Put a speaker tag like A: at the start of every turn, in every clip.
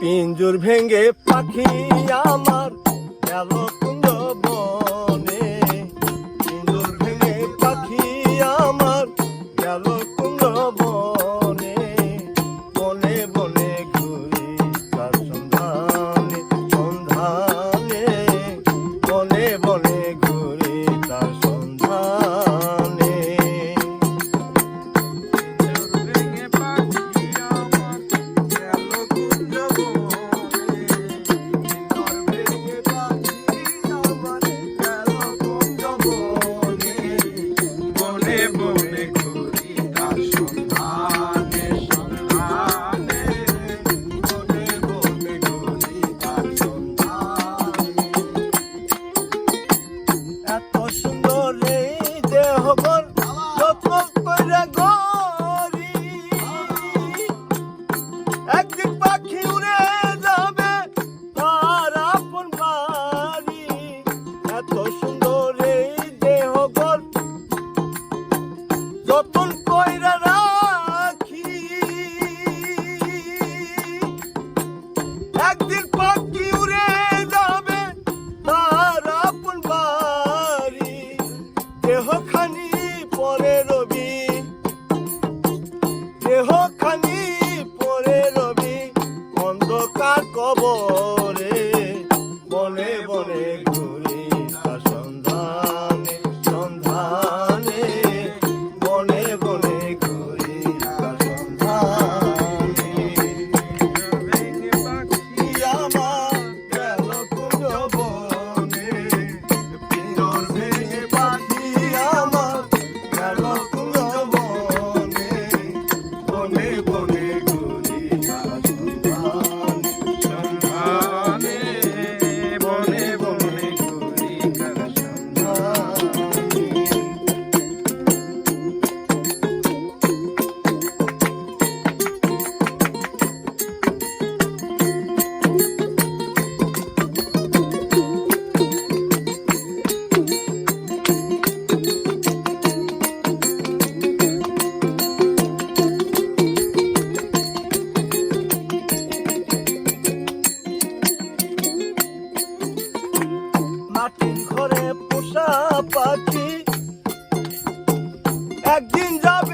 A: পিঞ্জুর ভেঙে পাখি আমার গেল কুঞ্জ বনে পিঞ্জুর ভেঙে পাখি আমার গেল কুঞ্জ বনে কাকবর একদিন যাব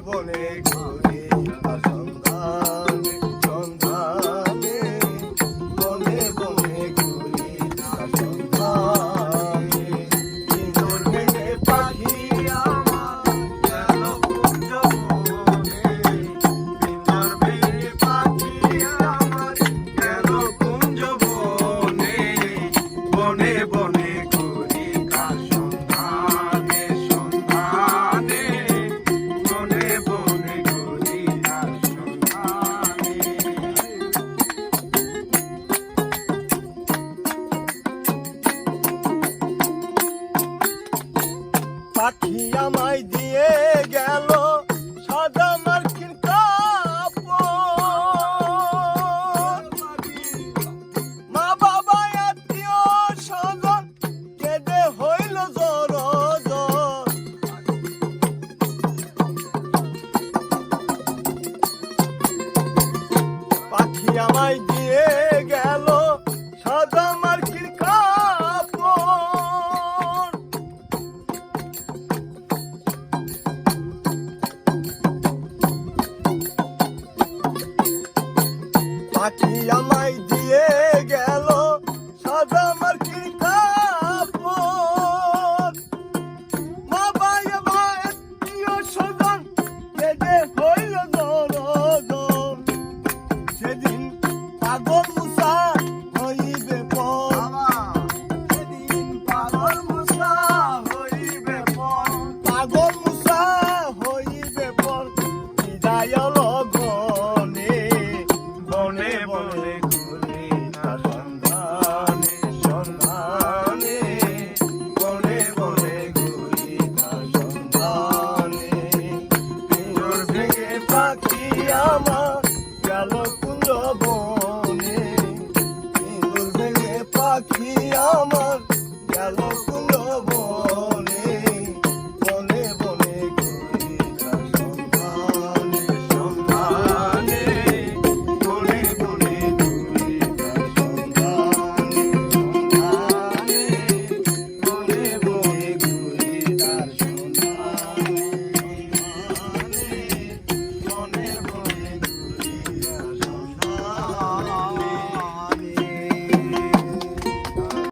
A: বনে ঘুরে মাটি আমায় দিয়ে